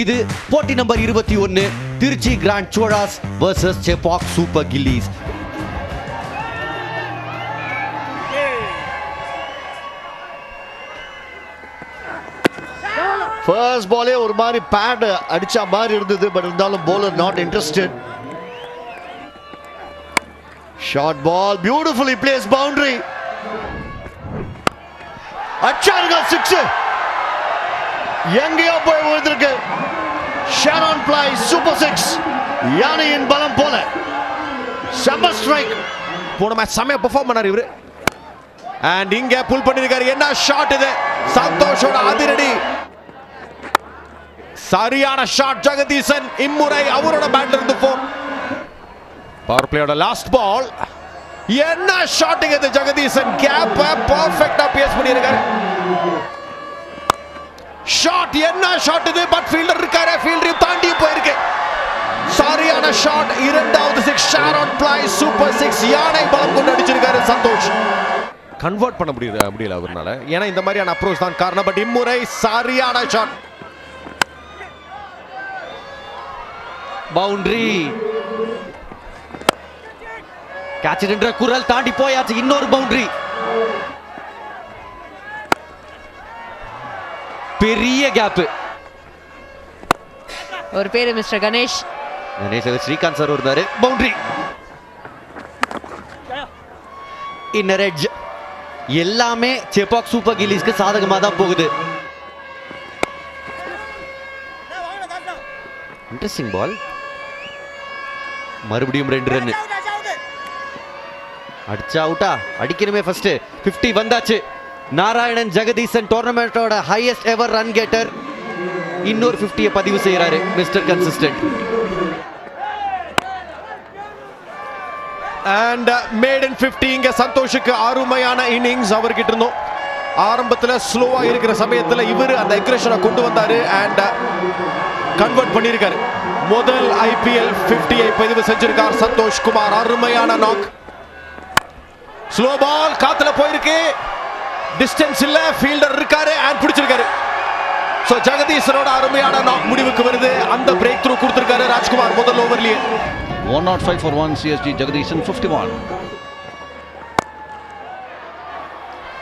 இது போட்டி நம்பர் இருபத்தி ஒன்னு Trichy grand Cholas versus Chepauk super Gillies first பாலே ஒரு மாதிரி பேட் அடிச்சா மாதிரி இருந்தது பட் இருந்தாலும் bowler not interested short ball beautifully place boundary அச்சாருங்க six எங்கேயோ போய் விழுந்திருக்கு. ஷாரான் பிளை சூப்பர் சிக்ஸ் யானையின் பலம் போல. செம்ம ஸ்ட்ரைக் போன மேட்ச் செம்மையா பெர்ஃபார்ம் பண்ணார் இவரு. அண்ட் இங்க புல் பண்ணிருக்காரு. என்ன ஷாட் இது? சந்தோஷோட அதிரடி. சரியான ஷாட் ஜெகதீசன். இம்முறை அவரோட பேட்ல இருந்து போ பவர் பிளேயோட லாஸ்ட் பால் என்ன ஷாட்டிங் இது ஜெகதீசன்? கேப் பர்ஃபெக்ட்டா பேஸ் பண்ணிருக்காரு. ஷாட் என்ன ஷாட் இது? பட் ஃபீல்டர் இருக்காரு. ஃபீல்டரையும் தாண்டி போயிருக்கு. சரியான ஷாட். இரண்டாவது சிக்ஸ் ஷாரான் பிளை சூப்பர் சிக்ஸ் யானை பலம் கொண்டு அடிச்சிருக்காரு சந்தோஷ். கன்வெர்ட் பண்ண முடியல முடியல அவர்னால. ஏன்னா இந்த மாதிரியான அப்ரோச் தான் காரணம். பட் இம்முறை சரியான ஷாட் பவுண்டரி கேட்ச் என்ற குரல் தாண்டி போயாச்சு. இன்னொரு பவுண்டரி பெரிய கேப் ஒரு பேரு மிஸ்டர் கணேஷ். கணேச ஸ்ரீகாந்த் சார் இருந்தாரு பவுண்டரி. இன்னர் எட்ஜ் எல்லாமே செபாக் சூப்பர் கில்லிஸ்க்கு சாதகமா தான் போகுது. இன்ட்ரெஸ்டிங் பால் மறுபடியும் ரெண்டு ரன் அடிச்சா அவுட்டா அடிக்கணுமே ஃபர்ஸ்ட் 50 வந்தாச்சு. நாராயணன் ஜெகதீசன் டோர்னமெண்டோட ஹையஸ்ட் எவர் ரன் கெட்டர் இன்னொரு 50 பதிவு செய்கிறாரு mister consistent and made in 50 இங்க சந்தோஷுக்கு அருமையான இன்னிங்ஸ் அவர்கிட்ட இருந்தோம். ஆரம்பத்தில் ஸ்லோவாக இருக்கிற சமயத்தில் இவர் அந்த எக்ரேஷனை கொண்டு வந்தாரு அண்ட் கன்வெர்ட் uh, பண்ணியிருக்காரு. முதல் ஐபிஎல் ஃபிஃப்டியை பதிவு செஞ்சிருக்கார் சந்தோஷ் குமார். அருமையான நாக் ஸ்லோ பால் காத்துல போயிருக்கு. டிஸ்டன்ஸ் இல்ல ஃபீல்டர் இருக்காரு அண்ட் பிடிச்சிருக்காரு. சோ ஜெகதீசனோட அருமையான நாக் முடிவுக்கு வருது. அந்த பிரேக் த்ரூ கொடுத்திருக்காரு ராஜ்குமார் முதல் ஓவர்லயே 105 for 1 CSG Jagdishan 51.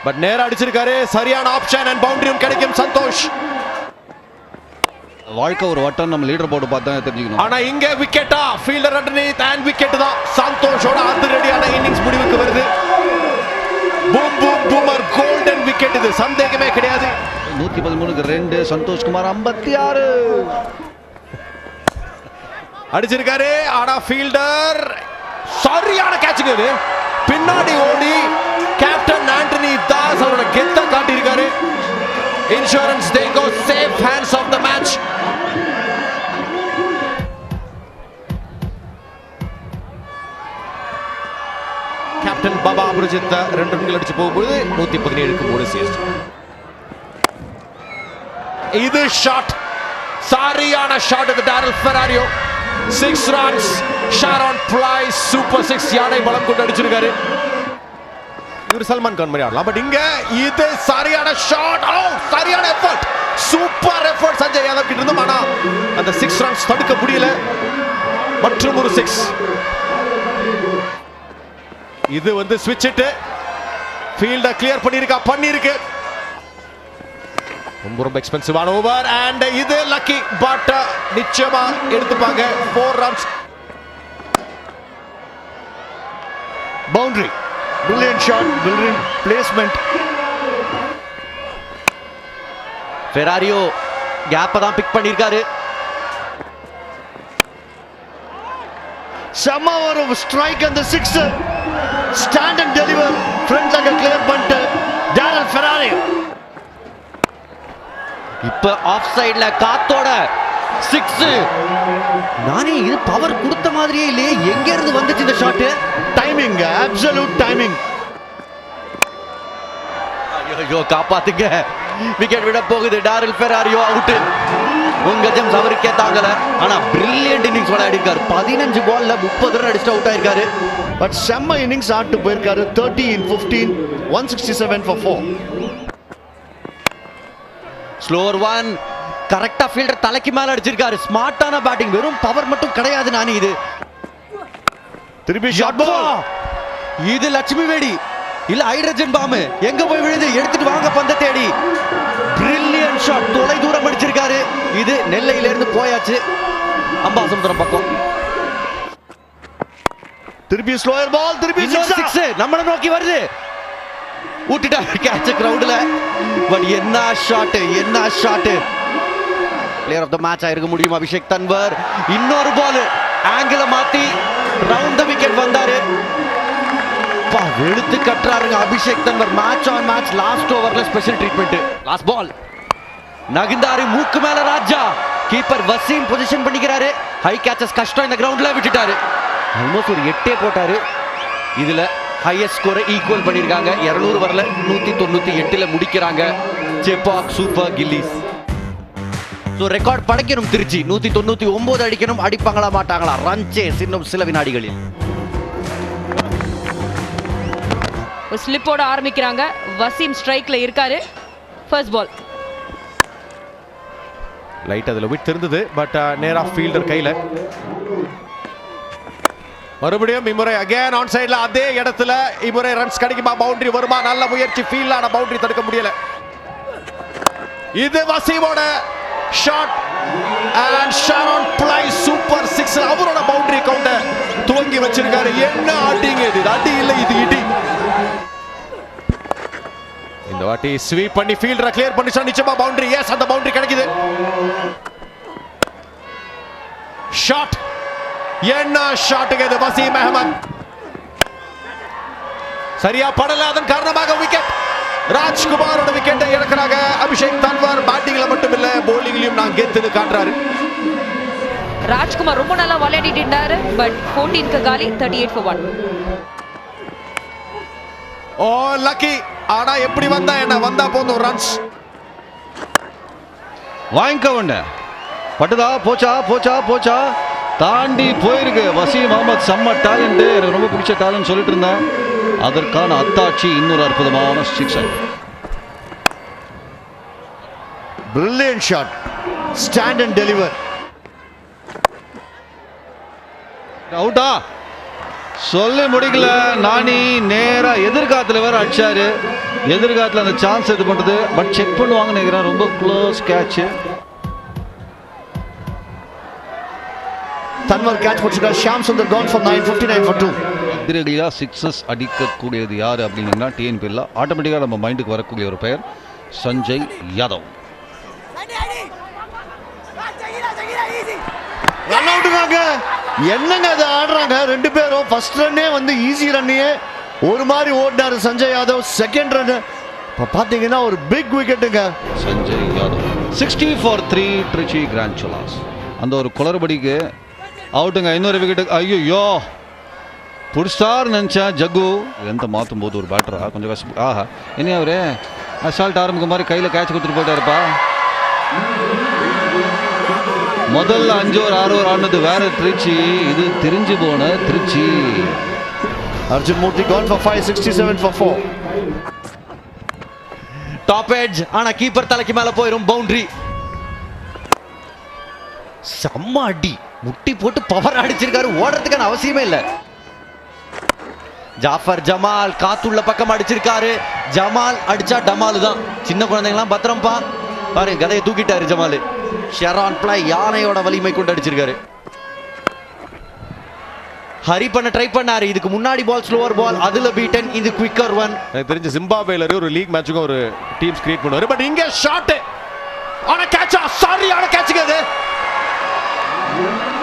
பட் நேரா அடிச்சிருக்காரு. சரியான ஆப்ஷன் அண்ட் பவுண்டரியும் கிடைக்கும். சந்தோஷ். வாழ்க்கை ஒரு வட்டம் நம்ம லீடர் போர்டு பார்த்து தெரிஞ்சுக்கணும். ஆனா இங்க விக்கெட்டா ஃபீல்டர் அண்டர்நீத் அண்ட் விக்கெட் தான். சந்தோஷோட அதிரடியான இன்னிங்ஸ் முடிவுக்கு வருது. Boom boom boomer golden wicket இது. சந்தேகமே கிடையாது. நூத்தி பதிமூணுக்கு ரெண்டு சந்தோஷ்குமார் ஐம்பத்தி ஆறு. அடிச்சிருக்காரு. ஆனா ஃபீல்டர் சரியான கேட்சுங்க இது. பின்னாடி ஓடி கேப்டன் ஆண்டனி தாஸ் அவரோட கெத்த காட்டியிருக்காரு. Insurance they go safe hands of the match captain Baba Aparajith ரெண்டு ரன்கள் அடிச்சு போகும்போது நூத்தி பதினேழுக்கு மூணு சிஎஸ் இது ஷாட் சாரியான ஷாட் இது Darryl Ferrario. Six runs Sharon ply super six யானை பலம் கொண்டு அடிச்சிருக்காரு. இவர் சல்மான் கான் மாதிரி ஆடலாம். பட் இங்க இது oh, சரியான ஷாட் ஓ சரியான effort super effort Sanjay Yadav கிட்ட இருந்தும். ஆனா அந்த சிக்ஸ் ரன்ஸ் தடுக்க முடியல. மற்றும் ஒரு சிக்ஸ் இது வந்து ஸ்விட்ச் இட்டு. ஃபீல்ட கிளியர் பண்ணிருக்கா பண்ணிருக்கு ரொம்ப ரொம்ப எக்ஸ்பென்சிவான ஓவர் அண்ட் இது லக்கி பட் நிச்சயமா எடுத்துப்பாங்க. Four runs boundary brilliant shot brilliant placement Ferrario கேப்பை தான் பிக் பண்ணியிருக்காரு. செம்ம ஒரு ஸ்ட்ரைக் அந்த six stand and deliver front லெக்க clear பண்ணிட்டு டேரல் ஃபெராரி இப்ப ஆஃப் சைடுல காத்தோட சிக்ஸ் நானே இது பவர் கொடுத்த மாதிரியே இல்லையே. எங்க இருந்து வந்துச்சு இந்த ஷாட் டைமிங் அப்சல்யூட் டைமிங் ஐயோ காப்பாத்துங்க. விக்கெட் விட போகுது. டாரில் ஃபெராரியோ அவுட் உங்க ஜம்ஸ் அவருக்கே தாங்கல. ஆனா பிரில்லியன்ட் இன்னிங்ஸ் விளையாடி இருக்காரு பதினஞ்சு பால்ல முப்பது ரன் அடிச்சுட்டு அவுட் ஆயிருக்காரு. பட் செம்ம இன்னிங்ஸ் ஆட்டு போயிருக்காரு. Thirty in fifteen one sixty seven for four slower one கரெக்டா ஃபீல்டர் தலைக்கு மேல அடிச்சிருக்காரு. ஸ்மார்ட்டான பேட்டிங் வெறும் பவர் மட்டும் கிடையாது நானி இது. திருப்பி ஷாட் இது லட்சுமி வேடி. இல்ல ஹைட்ரஜன் பாம்பு எங்க போய் விழுது? எடுத்துட்டு வாங்க பந்த தேடி. பிரில்லியன் ஷாட் தொலை தூரம் அடிச்சிருக்காரு. இது நெல்லையில இருந்து போயாச்சு. அம்பாசமுத்திரம் பக்கம். திருப்பி ஸ்லோயர் பால் திருப்பி. சிக்ஸ் நம்மள நோக்கி வருது. ஊட்டிட்டாரு கேட்ச் கிரவுட்ல பட் என்ன ஷாட் என்ன shot player of the match ஆயிருக்க முடியும் அபிஷேக் தன்வர்? இன்னொரு பால் ஆங்கிள மாத்தி. ரவுண்ட் த விக்கெட் வந்தாரு. அப்பா வெளுத்து கட்டுறாருங்க. Abhishek Tanwar match on match last ஓவர்ல ஸ்பெஷல் ட்ரீட்மெண்ட் லாஸ்ட் பால் நகிந்தாரு மூக்கு மேல ராஜா. கீப்பர் வசீம் பொசிஷன் பண்ணிக்கிறாரு. ஹை கேச்சஸ் கஷ்டம் இந்த கிரவுண்ட்ல விட்டுட்டாரு. ஆல்மோஸ்ட் ஒரு எட்டே போட்டாரு. இதுல ஹையஸ்ட் ஸ்கோரை ஈக்குவல் பண்ணியிருக்காங்க இரநூறு வரல நூத்தி தொண்ணூத்தி எட்டுல முடிக்கிறாங்க. Chepauk super Gillies so record படைக்கணும் Trichy. நூத்தி தொண்ணூத்தி ஒன்பது அடிக்கணும். அடிப்பாங்களா மாட்டாங்களா? ரன் சேஸ் இன்னும் சில வினாடிகளில். ஒரு ஸ்லிப்போட ஆரம்பிக்கிறாங்க. வசீம் ஸ்ட்ரைக்ல இருக்காரு. ஃபர்ஸ்ட் பால் லைட் அதுல விட்டு இருந்தது பட் uh, நேரா ஃபீல்டர் கையில. மறுபடியும் இம்முறை அகேன் ஆன் சைடுல அதே இடத்துல இம்முறை ரன்ஸ் கிடைக்குமா? பவுண்டரி வருமா? நல்ல முயற்சி. ஃபீல்டான பவுண்டரி தடுக்க முடியல. இது வசீமோட shot and Sharon ply super six அவரோட பவுண்டரி கவுண்டர் துவங்கி வச்சிருக்காரு. என்ன அடிங்க இது? அடி இல்லை இது இடி. இந்த வாட்டி ஸ்வீப் பண்ணி ஃபீல்டரை கிளியர் பண்ணிச்சா நிச்சயமா பவுண்டரி எஸ் அந்த பவுண்டரி கிடைக்குது. ஷாட் என்ன ஷாட்டுங்க இது? வசீம் அகமது சரியா படல அதன் காரணமாக விக்கெட் ராஜ்குமாரோட விக்கெட்டை இழக்கிறாங்க. அபிஷேக் தன்வார் பேட்டிங்ல மட்டும் இல்ல போலிங்லயும் நான் கெத்துன்னு காட்டுறாரு. ராஜ்குமார் ரொம்ப நல்லா விளையாடிட்டு இருந்தாரு பட் ஃபோர்டீன்க்கு காலி thirty eight for one oh lucky ஆனா எப்படி வந்தா என்ன? வந்தா போதும் ரன்ஸ் வாங்கிக்க ஒண்ணு பட்டுதா? போச்சா? போச்சா? போச்சா? தாண்டி போயிருக்கு. வசீம் அகமது செம்ம டேலண்ட் எனக்கு ரொம்ப பிடிச்ச டேலண்ட் சொல்லிட்டு இருந்தேன். அதற்கான அத்தாட்சி இன்னொரு அற்புதமான six Brilliant shot. Stand and deliver. அவுட்டா சொல்லி முடிக்கல. நானி நேரா எதிர்காத்துல வேற அடிச்சாரு. எதிர்காத்துல அந்த சான்ஸ் இது பண்றது. பட் செக் பண்ணுவாங்கன்னு நினைக்கிறேன். ரொம்ப close catch Tanwar catch பிடிச்சிருக்காரு Shyam Sundar gone for 959 for 2. அதிரடியாக சிக்ஸஸ் அடிக்கக்கூடியது யார் அப்படின்னீங்கன்னா டிஎன்பியில் ஆட்டோமேட்டிக்காக நம்ம மைண்டுக்கு வரக்கூடிய ஒரு பெயர் சஞ்சய் யாதவ். ரன் அவுட்டுங்க என்னங்க அது ஆடுறாங்க? ரெண்டு பேரும் ஃபர்ஸ்ட் ரன்னே வந்து ஈஸி ரன்னையே ஒரு மாதிரி ஓடினாரு சஞ்சய் யாதவ். செகண்ட் ரன் இப்போ பார்த்தீங்கன்னா ஒரு big விக்கெட்டுங்க Sanjay Yadav. Sixty for three Trichy grand அந்த ஒரு குளறுபடிக்கு அவுட்டுங்க இன்னொரு விக்கெட்டு ஐயோ புடிச்சார் நினச்சேன் ஜக்கு. எந்த மாற்றும் போது ஒரு பேட்டரா கொஞ்சம் கஷ்டம். ஆஹா. என்ன அவரு? அசால்ட் ஆரம்பிக்க மாதிரி கையில் கேட்ச் கொடுத்துட்டு போயிட்டாருப்பா. முதல்ல அஞ்சு ஒரு ஆறு ஒரு ஆடினது வேற திருச்சி. இது திரிஞ்சு போன Trichy. Arjun Murthy gone for 567 for 4. Top edge ஆனா கீப்பர் தலைக்கு மேல போயிரும் பவுண்டரி செம்ம அடி. முட்டி போட்டு பவர் அடிச்சிருக்காரு. ஓடுறதுக்கான அவசியமே இல்ல. ஜாஃபர் ஜமால் காத்துள்ள பக்கம் அடிச்சிருக்காரு. ஜமால் அடிச்சா டமால் தான். சின்ன குழந்தைங்களாம் பத்திரம்பா. பாருங்க கதையை தூக்கிட்டாரு ஜமால். ஷெரான் பிளை யானையோட வலிமை கொண்டு அடிச்சிருக்காரு. ஹரி பண்ண ட்ரை பண்ணாரு. இதுக்கு முன்னாடி பால் ஸ்லோவர் பால் அதுல பீட்டன் இது குவிக்கர் ஒன் எனக்கு தெரிஞ்சு ஜிம்பாபேல ஒரு லீக் மேட்சுக்கும் ஒரு டீம்ஸ் கிரியேட் பண்ணுவாரு. பட் இங்க ஷாட் ஆன கேட்சா சாரி ஆன கேட்சுங்க அது.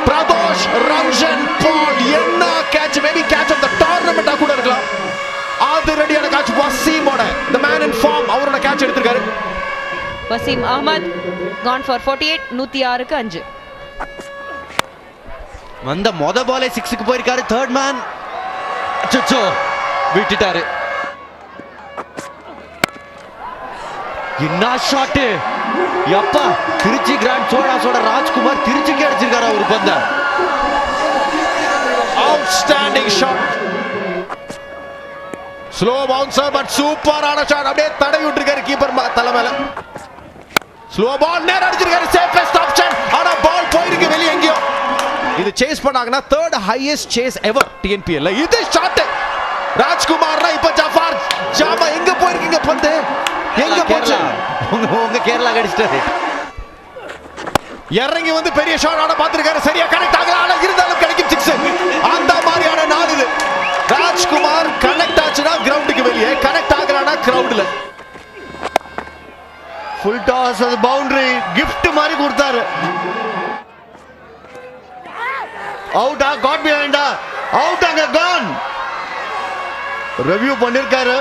பிரதோஷ் ரம்ஜன் பால். என்ன catch maybe catch of the அது ரெடியான கேட்ச் வசீமோட த மேன் இன் ஃபார்ம் அவரோட கேட்ச் எடுத்திருக்காரு. Waseem Ahmed Khan for forty eight நூற்றி ஆறுக்கு அஞ்சு. வந்த மொத பாலே சிக்ஸுக்கு போயிருக்காரு தேர்ட் மேன் அச்சோ விட்டுட்டாரு. என்ன ஷாட்டு எப்பா திருச்சி கிராண்ட் சோழாஸோட ராஜ்குமார் திருச்சிக்கு அடிச்சிருக்காரு ஒரு பந்த. Outstanding shot slow bouncer but சூப்பரான ஷாட் அப்படியே தடவி விட்டுருக்காரு கீப்பர் தலை மேல. ஸ்லோ பால் நேரா அடிச்சிருக்காரு. சேஃபஸ்ட் ஆப்ஷன் ஆனா பால் போயிருக்கு வெளிய எங்கேயோ. இது சேஸ் பண்ணாங்கன்னா தேர்ட் ஹையஸ்ட் சேஸ் எவர் டிஎன்பிஎல்ல இது ஷாட் ராஜ்குமார் இப்ப ஜஃபார். ஜாமா எங்க போயிருக்கீங்க பந்து? எங்க போச்சு? உங்க கேரளா கடிச்சிட்டாரு. இறங்கி வந்து பெரிய ஷாட் ஆட பார்த்திருக்காரு. சரியா கனெக்ட் ஆகல. ஆனா இருந்தாலும் கிடைக்கும் சிக்ஸ் அந்த மாதிரியான நாள் இது. ராஜ்குமார் கனெக்ட் ஆச்சுன்னா கிரவுண்டுக்கு வெளியே. கனெக்ட் ஆகலனா கிரவுட்ல ஃபுல் டாஸ் அது பவுண்டரி gift மாதிரி கொடுத்தாரு. அவுட்டா காட் பிஹைண்டா அவுட் அங்க கான் ரிவ்யூ பண்ணிருக்காரு.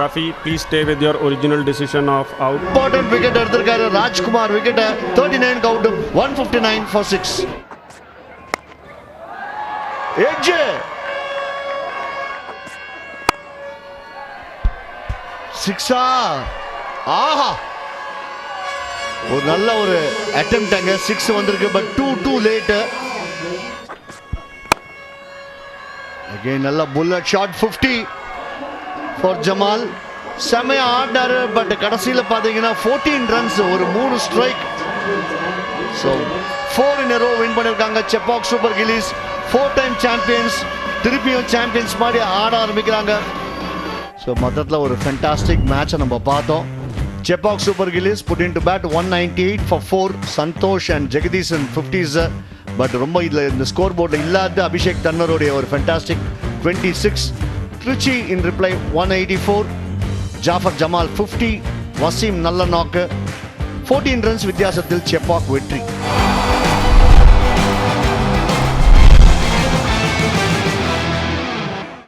Rafi, please stay with your original decision of out. Important wicket எடுத்திருக்காரு. Rajkumar wicket thirty nine out one fifty nine for six edge. சிக்ஸா ஆஹா. ஒரு நல்ல ஒரு அட்டெம்ட் அங்க. சிக்ஸ் வந்திருக்கு but too too late again நல்ல புல்லட் ஷாட் 50 ஃபார் ஜமால் செமையா ஆடினாரு பட் கடைசியில் பார்த்தீங்கன்னா ஃபோர்டீன் ரன்ஸ் ஒரு மூணு strike so four in row win பண்ணியிருக்காங்க Chepauk super Gillies four time champions திருப்பியும் சாம்பியன்ஸ் மாதிரி ஆட ஆரம்பிக்கிறாங்க. ஸோ மொத்தத்தில் ஒரு ஃபென்டாஸ்டிக் மேட்சை நம்ம பார்த்தோம். Chepauk super Gillies put in to bat one ninety eight for four Santosh and Jagadeesan fifties but ரொம்ப இதில் இந்த ஸ்கோர் போர்டில் இல்லாத அபிஷேக் தன்னருடைய ஒரு fantastic twenty six Trichy in reply one eighty four Jafar Jamal fifty Waseem நல்ல நாக்கு fourteen runs வித்தியாசத்தில் செப்பாக் வெற்றி.